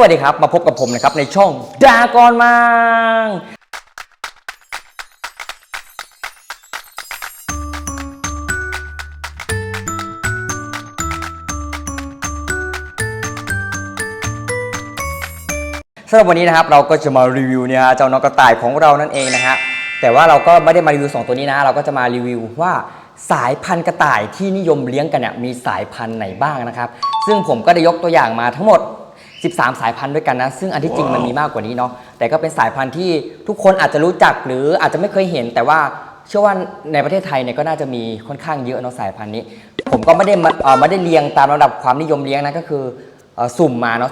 วัสดีครับ มาพบกับผมนะครับในช่องดากอนมังสำหรับวันนี้นะครับเราก็จะมารีวิวเนี่ยเจ้าน้องกระต่ายของเรานั่นเองนะฮะแต่ว่าเราก็ไม่ได้มารีวิว 2 ตัวนี้นะ เราก็จะมารีวิวว่าสายพันธุ์กระต่ายที่นิยมเลี้ยงกันเนี่ยมีสายพันธุ์ไหนบ้างนะครับ ซึ่งผมก็ได้ยกตัวอย่างมาทั้งหมด 13 สายพันธุ์ด้วยกันนะ ซึ่งอันที่จริงมันมีมากกว่านี้เนาะแต่ก็เป็นสายพันธุ์ที่ทุกคนอาจจะรู้จักหรืออาจจะไม่เคยเห็น แต่ว่าเชื่อว่าในประเทศไทยเนี่ยก็น่าจะมีค่อนข้างเยอะเนาะสายพันธุ์นี้ ผมก็ไม่ได้มาเอ่อไม่ได้เรียงตามระดับความนิยมเลี้ยงนะก็คือเอ่อสุ่มมาเนาะ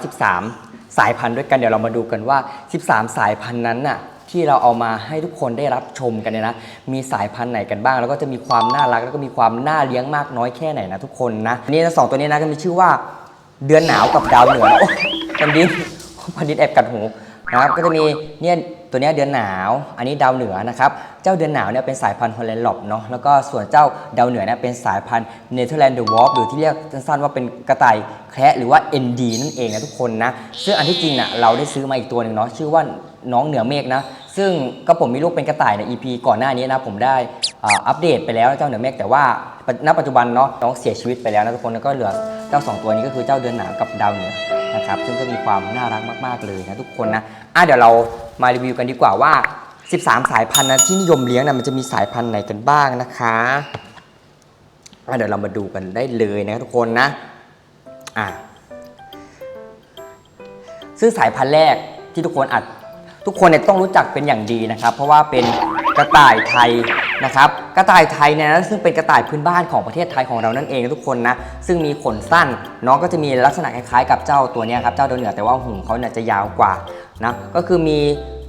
13 สายพันธุ์ด้วยกันเดี๋ยวเรามาดูกันว่า 13 สายพันธุ์นั้นน่ะที่เราเอามาให้ทุกคนได้รับชมกันเนี่ยนะ มีสายพันธุ์ไหนกันบ้าง แล้วก็จะมีความน่ารัก แล้วก็มีความน่าเลี้ยงมากน้อยแค่ไหนนะทุกคนนะนี่นะสองตัวนี้นะก็มีชื่อว่า เดือนหนาวกับดาวเหนือโอ้พันดินพันดินแอบกัดหูนะครับก็จะมีเนี่ยตัวเนี้ยเดือนหนาว อันนี้ดาวเหนือนะครับ เจ้าเดือนหนาวเนี่ยเป็นสายพันธุ์ฮอลแลนด์หลบเนาะ แล้วก็ส่วนเจ้าดาวเหนือเนี่ยเป็นสายพันธุ์เนเธอร์แลนด์เดอะวอล์หรือที่เรียกสั้นๆว่าเป็นกระต่ายแคระหรือว่า ND นั่นเองนะทุกคนนะ ซึ่งอันที่จริงน่ะเราได้ซื้อมาอีกตัวหนึ่งเนาะชื่อว่าน้องเหนือเมฆนะ ซึ่งก็ผมมีลูกเป็นกระต่ายใน EP ก่อนหน้านี้นะผมได้อัปเดตไปแล้วเจ้าเหนือเมฆแต่ว่าณปัจจุบันเนาะน้องเสียชีวิตไปแล้วนะทุกคนแล้วก็เหลือเจ้าสองตัวนี้ก็คือเจ้าเดือนหนาวกับดาวเหนือนะครับซึ่งก็มีความน่ารักมากๆเลยนะทุกคนนะอะเดี๋ยวเรามารีวิวกันดีกว่าว่า 13 สายพันธุ์นะที่นิยมเลี้ยงนะมันจะมีสายพันธุ์ไหนกันบ้างนะคะอะเดี๋ยวเรามาดูกันได้เลยนะทุกคนนะอะซึ่งสายพันธุ์แรกที่ทุกคนอาจ ทุกคนเนี่ยต้องรู้จักเป็นอย่างดีนะครับ เพราะว่าเป็นกระต่ายไทยนะครับกระต่ายไทยเนี่ยนซึ่งเป็นกระต่ายพื้นบ้านของประเทศไทยของเรานั่นเองทุกคนนะซึ่งมีขนสั้นน้องก็จะมีลักษณะคล้ายๆ กับเจ้าตัวนี้ครับเจ้าดาวเหนือแต่ว่าหูเขาเนี่ยจะยาวกว่านะก็คือมี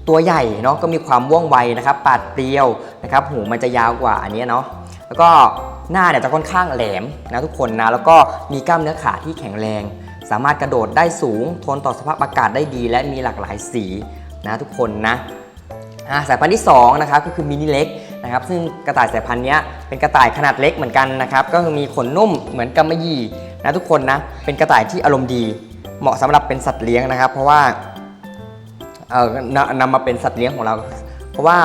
ตัวใหญ่เนาะก็มีความว่องไวนะครับปาดเปรียวนะครับหูมันจะยาวกว่าอันนี้เนาะแล้วก็หน้าเนี่ยจะค่อนข้างแหลมนะทุกคนนะแล้วก็มีกล้ามเนื้อขาที่แข็งแรง สามารถกระโดดได้สูงทนต่อสภาพอากาศได้ดี และมีหลากหลายสี นะทุกคนนะสายพันธุ์ที่2นะครับก็คือมินิเล็กนะครับซึ่งกระต่ายสายพันธุ์นี้เป็นกระต่ายขนาดเล็กเหมือนกันนะครับก็คือมีขนนุ่มเหมือนกำมะหยี่นะทุกคนนะเป็นกระต่ายที่อารมณ์ดี เหมาะสำหรับเป็นสัตว์เลี้ยงนะครับ เพราะว่าเอ่อนำมาเป็นสัตว์เลี้ยงของเรา เพราะว่า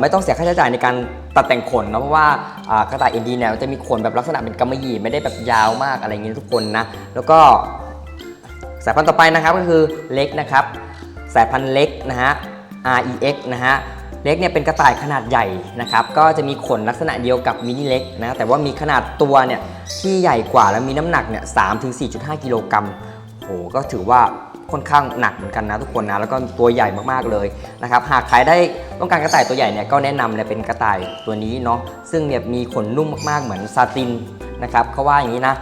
ไม่ต้องเสียค่าใช้จ่ายในการตัดแต่งขนเนาะเพราะว่ากระต่ายอินดีเนี่ยจะมีขนแบบลักษณะเป็นกำมะหยี่ไม่ได้แบบยาวมากอะไรอย่างนี้ทุกคนนะแล้วก็สายพันธุ์ต่อไปนะครับก็คือเล็กนะครับ สายพันธุ์เล็กนะฮะ REX นะฮะเล็กเนี่ยเป็นกระต่ายขนาดใหญ่นะครับก็จะมีขนลักษณะเดียวกับมินิเล็กนะแต่ว่ามีขนาดตัวเนี่ยที่ใหญ่กว่าแล้วมีน้ำหนักเนี่ย3ถึง4.5กิโลกรัมโหก็ถือว่าค่อนข้างหนักเหมือนกันนะทุกคนนะแล้วก็ตัวใหญ่มากๆเลยนะครับหากใครได้ต้องการกระต่ายตัวใหญ่เนี่ยก็แนะนำเลยเป็นกระต่ายตัวนี้เนาะซึ่งเนี่ยมีขนนุ่มมากๆเหมือนซาตินนะครับเขาว่าอย่างนี้นะ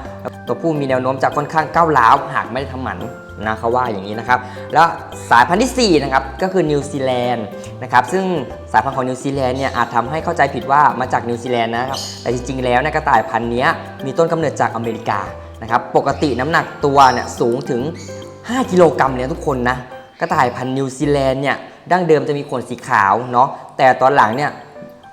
ตัวผู้มีแนวโน้มจะค่อนข้างก้าวร้าวหากไม่ได้ทำหมัน นะเขาว่าอย่างนี้นะครับ แล้วสายพันธุ์ที่4นะครับก็คือนิวซีแลนด์นะครับซึ่งสายพันธุ์ของนิวซีแลนด์เนี่ยอาจทำให้เข้าใจผิดว่ามาจากนิวซีแลนด์นะครับแต่จริงๆแล้วนกระต่ายพันธุ์นี้มีต้นกำเนิดจากอเมริกานะครับปกติน้ำหนักตัวเนี่ยสูงถึง 5 กิโลกรัมเนี่ยทุกคนนะกระต่ายพันธุ์นิวซีแลนด์เนี่ยดั้งเดิมจะมีขนสีขาวเนาะแต่ตอนหลังเนี่ย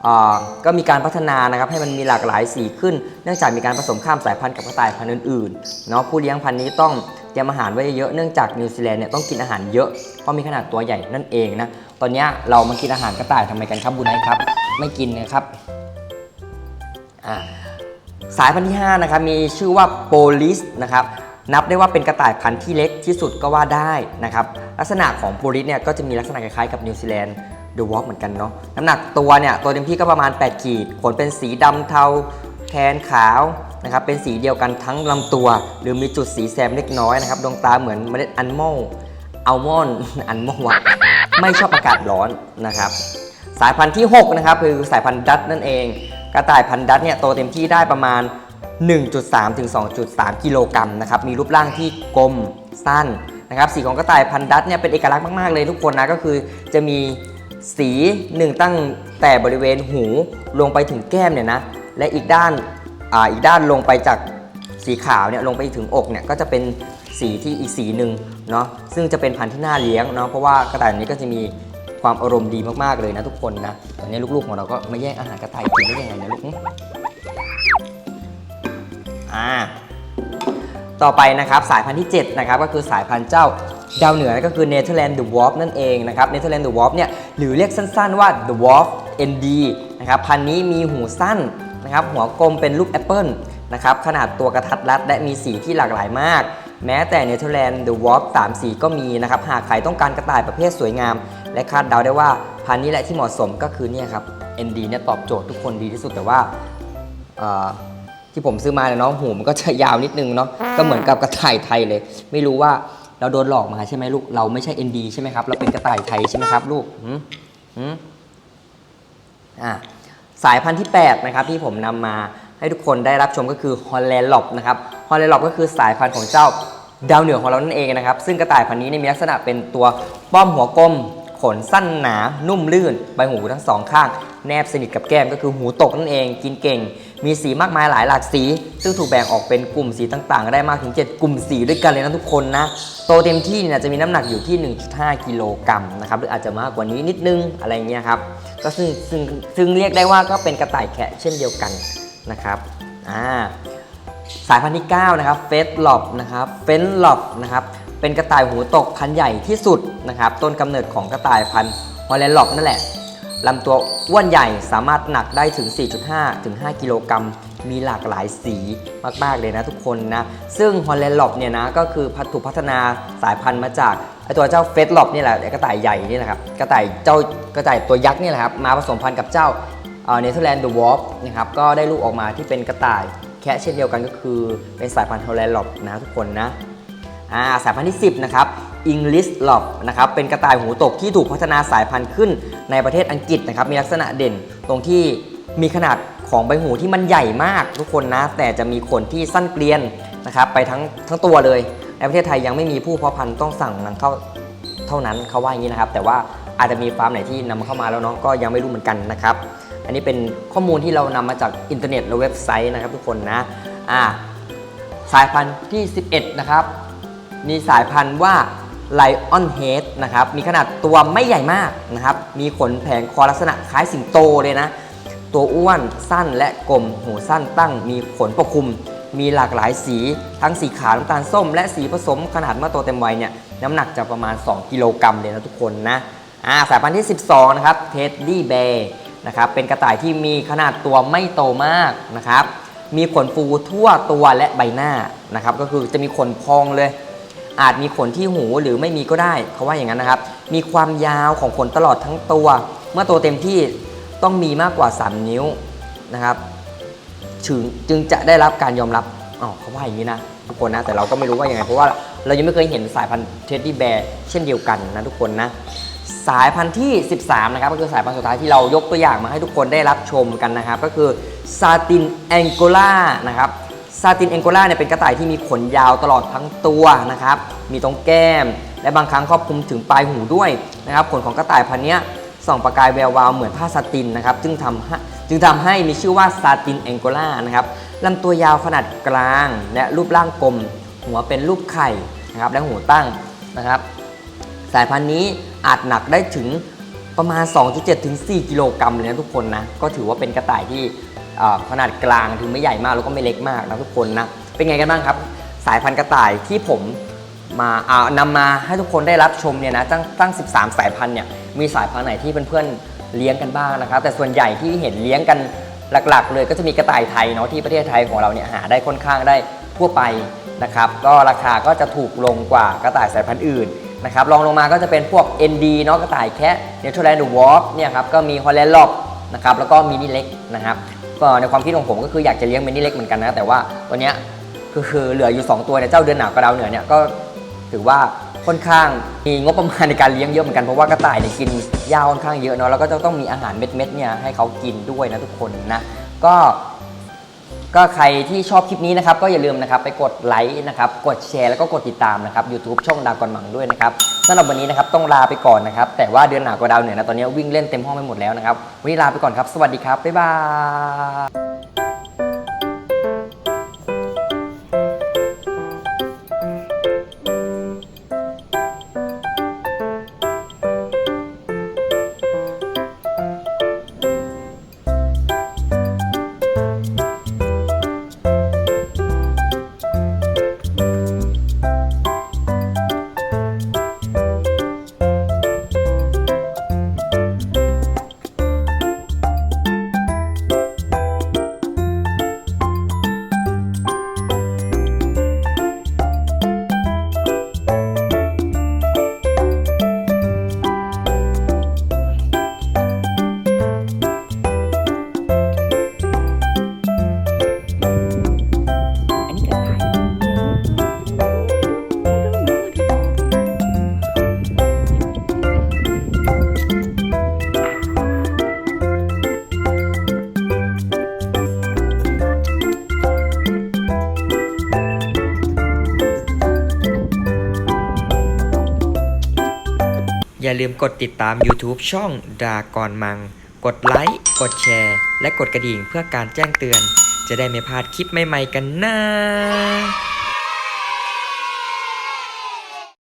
อ่าก็มีการพัฒนานะครับให้มันมีหลากหลายสีขึ้น เนื่องจากมีการผสมข้ามสายพันธุ์กับกระต่ายพันธุ์อื่นๆเนาะผู้เลี้ยงพันธุ์นี้ต้อง เตรียมอาหารไว้เยอะเนื่องจากนิวซีแลนด์เนี่ยต้องกินอาหารเยอะเพราะมีขนาดตัวใหญ่นั่นเองนะตอนนี้เรามากินอาหารกระต่ายทำไมกันครับบุญไนครับ ไม่กินนะครับสายพันธุ์ที่5นะครับมีชื่อว่าโปลิสนะครับนับได้ว่าเป็นกระต่ายพันธุ์ที่เล็กที่สุดก็ว่าได้นะครับลักษณะของโปลิสเนี่ยก็จะมีลักษณะคล้ายๆกับนิวซีแลนด์เดูวอล์กเหมือนกันเนาะน้ำหนักตัวเนี่ยตัวเต็มที่ก็ประมาณ 8 ขีดขนเป็นสีดำเทาแทนขาว นะครับเป็นสีเดียวกันทั้งลำตัว หรือมีจุดสีแซมเล็กน้อยนะครับดวงตาเหมือนเมล็ดอัลมอนอัลมอนอัลมอนด์วะไม่ชอบอากาศร้อนนะครับสายพันธุ์ที่6นะครับคือสายพันธุ์ดัตนั่นเอง กระต่ายพันธุ์ดัตเนี่ยโตเต็มที่ได้ประมาณ 1.3 ถึง 2.3 กิโลกรัมนะครับมีรูปร่างที่กลมสั้นนะครับสีของกระต่ายพันธุ์ดัตเนี่ยเป็นเอกลักษณ์มาก ๆ เลยทุกคนนะก็คือจะมีสีหนึ่งตั้งแต่บริเวณหูลงไปถึงแก้มเนี่ยนะและอีกด้าน อีกด้านลงไปจากสีขาวเนี่ยลงไปถึงอกเนี่ยก็จะเป็นสีที่อีกสีหนึ่งเนาะซึ่งจะเป็นพันธุ์ที่น่าเลี้ยงเนาะเพราะว่ากระต่ายนี้ก็จะมีความอารมณ์ดีมากๆเลยนะทุกคนนะตอนนี้ลูกๆของเราก็มาแย่งอาหารกระต่ายกินได้ยังไงนะลูกอ่าต่อไปนะครับสายพันธุ์ที่ 7 นะครับ ก็คือสายพันธุ์เจ้าดาวเหนือก็คือเนเธอร์แลนด์เดอะวอล์ฟนั่นเองนะครับเนเธอร์แลนด์เดอะวอล์ฟเนี่ยหรือเรียกสั้นๆว่า The Wolf ND นะครับพันธุ์นี้มีหูสั้น นะครับหัวกลมเป็นรูปแอปเปิลนะครับขนาดตัวกระทัดรัดและมีสีที่หลากหลายมาก แม้แต่เนเธอร์แลนด์เดอะวอล์ฟสามสีก็มีนะครับหากใครต้องการกระต่ายประเภทสวยงาม และคาดเดาได้ว่าพันธุ์นี้แหละที่เหมาะสมก็คือเนี่ยครับ ND เนี่ยตอบโจทย์ทุกคนดีที่สุดแต่ว่าเอ่อที่ผมซื้อมาเนี่ยเนาะหูมันก็จะยาวนิดนึงเนาะก็เหมือนกับกระต่ายไทยเลย ไม่รู้ว่าเราโดนหลอกมาใช่ไหมลูกเราไม่ใช่ ND ใช่ไหมครับเราเป็นกระต่ายไทยใช่ไหมครับลูกหืมหืมอ่า สายพันธุ์ที่ 8 นะครับ ที่ผมนำมาให้ทุกคนได้รับชมก็คือฮอลแลนด์ล็อบนะครับฮอลแลนด์ล็อบก็คือสายพันธุ์ของเจ้าดาวเหนือของเรานั่นเองนะครับ ซึ่งกระต่ายพันธุ์นี้เนี่ยมีลักษณะเป็นตัวป้อมหัวกลม ขนสั้นหนานุ่มลื่น ใบหูทั้งสองข้าง แนบสนิทกับแก้มก็คือหูตกนั่นเอง กินเก่ง มีสีมากมายหลายหลากสี ซึ่งถูกแบ่งออกเป็นกลุ่มสีต่างๆ ได้มากถึง 7 กลุ่มสีด้วยกันเลยนะทุกคนนะ โตเต็มที่เนี่ยจะมีน้ำหนักอยู่ที่ 1.5 กิโลกรัมนะครับ หรืออาจจะมากกว่านี้นิดนึงอะไรเงี้ยครับ ก็ซึ่งซึ่งซึ่งเรียกได้ว่าก็เป็นกระต่ายแคะเช่นเดียวกันนะครับ อ่า สายพันธุ์ที่ 9 นะครับ เฟสหลอบนะครับ เฟนลอบนะครับ เป็นกระต่ายหูตกพันธุ์ใหญ่ที่สุดนะครับ ต้นกำเนิดของกระต่ายพันธุ์ฮอลแลนด์ลอบนั่นแหละลำตัวอ้วนใหญ่สามารถหนักได้ถึง 4.5 ถึง 5 กิโลกรัม มีหลากหลายสีมาก ๆ เลยนะทุกคนนะ ซึ่งฮอลแลนด์ลอบเนี่ยนะ ก็คือพันธุ์ถูกพัฒนาสายพันธุ์มาจากไอตัวเจ้าเฟสลอบนี่แหละกระต่ายใหญ่นี่แหละครับ กระต่ายเจ้ากระต่ายตัวยักษ์นี่แหละครับ มาผสมพันธุ์กับเจ้าเนเธอร์แลนด์เดอะวอล์ฟนะครับ ก็ได้ลูกออกมาที่เป็นกระต่ายแคะเช่นเดียวกันก็คือเป็นสายพันธุ์ฮอลแลนด์ล็อบนะทุกคนนะ อ่าสายพันธุ์ที่ 10 นะครับอิงลิสล็อบนะครับ เป็นกระต่ายหูตกที่ถูกพัฒนาสายพันธุ์ขึ้นในประเทศอังกฤษนะครับ มีลักษณะเด่นตรงที่มีขนาดของใบหูที่มันใหญ่มากทุกคนนะ แต่จะมีขนที่สั้นเกลียนนะครับ ไปทั้งทั้งตัวเลย ในประเทศไทยยังไม่มีผู้เพาะพันธุ์ต้องสั่งนำเข้าเท่านั้นเขาว่าอย่างนี้นะครับ แต่ว่าอาจจะมีฟาร์มไหนที่นำเข้ามาแล้วเนาะ ก็ยังไม่รู้เหมือนกันนะครับ อันนี้เป็นข้อมูลที่เรานำมาจากอินเทอร์เน็ตและเว็บไซต์นะครับทุกคนนะ อ่า สายพันธุ์ที่ 11 นะครับ มีสายพันธุ์ว่า Lion Head นะครับ มีขนาดตัวไม่ใหญ่มากนะครับ มีขนแผงคอลักษณะคล้ายสิงโตเลยนะ ตัวอ้วนสั้นและกลม หูสั้นตั้ง มีขนปกคลุม มีหลากหลายสี ทั้งสีขาวน้ำตาลส้ม และสีผสมขนาดเมื่อโตเต็มวัยเนี่ย น้ำหนักจะประมาณ 2 กิโลกรัมเลยนะทุกคนนะ อ่า สายพันธุ์ที่ 12 นะครับ Teddy Bear นะครับ เป็นกระต่ายที่มีขนาดตัวไม่โตมากนะครับ มีขนฟูทั่วตัวและใบหน้านะครับ ก็คือจะมีขนพองเลย อาจมีขนที่หูหรือไม่มีก็ได้เขาว่าอย่างนั้นนะครับ มีความยาวของขนตลอดทั้งตัว เมื่อโตเต็มที่ต้องมีมากกว่า 3 นิ้วนะครับถึงจึงจะได้รับการยอมรับอ๋อเขาว่าอย่างนี้นะทุกคนนะแต่เราก็ไม่รู้ว่าอยังไงเพราะว่าเรายังไม่เคยเห็นสายพันธุ์เท็ดดี้แบร์เช่นเดียวกันนะทุกคนนะสายพันธุ์ที่ 13 นะครับ ก็คือสายพันธุ์สุดท้ายที่เรายกตัวอย่างมาให้ทุกคนได้รับชมกันนะครับ ก็คือซาตินแองโกลานะครับ ซาตินแองโกลาเนี่ยเป็นกระต่ายที่มีขนยาวตลอดทั้งตัวนะครับ มีตรงแก้ม และบางครั้งครอบคลุมถึงปลายหูด้วยนะครับ ขนของกระต่ายพันธุ์นี้ส่องประกายแวววาวเหมือนผ้าซาตินนะครับ จึงทำให้จึงทำให้มีชื่อว่าซาตินแองโกล่านะครับลำตัวยาวขนาดกลางและรูปร่างกลม หัวเป็นรูปไข่นะครับและหูตั้งนะครับ สายพันธุ์นี้อาจหนักได้ถึงประมาณ 2.7ถึง4กิโลกรัมเลยนะทุกคนนะ ก็ถือว่าเป็นกระต่ายที่ ขนาดกลางถึงไม่ใหญ่มากแล้วก็ไม่เล็กมากนะทุกคนนะเป็นไงกันบ้างครับ สายพันธุ์กระต่ายที่ผมมาอ่านำมาให้ทุกคนได้รับชมเนี่ยนะตั้งตั้ง 13 สายพันธุ์เนี่ยมีสายพันธุ์ไหนที่เพื่อนๆเลี้ยงกันบ้างนะครับ แต่ส่วนใหญ่ที่เห็นเลี้ยงกันหลักๆ เลยก็จะมีกระต่ายไทยเนาะที่ประเทศไทยของเราเนี่ยหาได้ค่อนข้างได้ทั่วไปนะครับก็ราคาก็จะถูกลงกว่ากระต่ายสายพันธุ์อื่นนะครับรองลงมาก็จะเป็นพวก ND เนาะกระต่ายแคะเนเธอร์แลนด์วอล์ฟเนี่ยครับก็มีฮอลแลนด์ล็อบนะครับแล้วก็มินิเล็กนะครับ ในความคิดของผมก็คืออยากจะเลี้ยงเมนนี่เล็กเหมือนกันนะ แต่ว่าวันเนี้ยคือคือเหลืออยู่ 2 ตัวเนี่ยเจ้าเดือนหนาวกับดาวเหนือเนี่ยก็ถือว่าค่อนข้างมีงบประมาณในการเลี้ยงเยอะเหมือนกันเพราะว่ากระต่ายเนี่ยกินหญ้าค่อนข้างเยอะเนาะแล้วก็จะต้องมีอาหารเม็ดๆเนี่ยให้เขากินด้วยนะทุกคนนะก็ ก็ใครที่ชอบคลิปนี้นะครับก็อย่าลืมนะครับไปกดไลค์นะครับกดแชร์แล้วก็กดติดตามนะครับ YouTube ช่องดาวกอนหมังด้วยนะครับสำหรับวันนี้นะครับต้องลาไปก่อนนะครับ แต่ว่าเดือนหนาวกว่าดาวเหนือนะตอนนี้วิ่งเล่นเต็มห้องไปหมดแล้วนะครับวันนี้ลาไปก่อนครับ สวัสดีครับบ๊ายบาย อย่าลืมกดติดตาม YouTube ช่องดากอนมัง กดไลค์ กดแชร์ และกดกระดิ่งเพื่อการแจ้งเตือน จะได้ไม่พลาดคลิปใหม่ๆกันนะ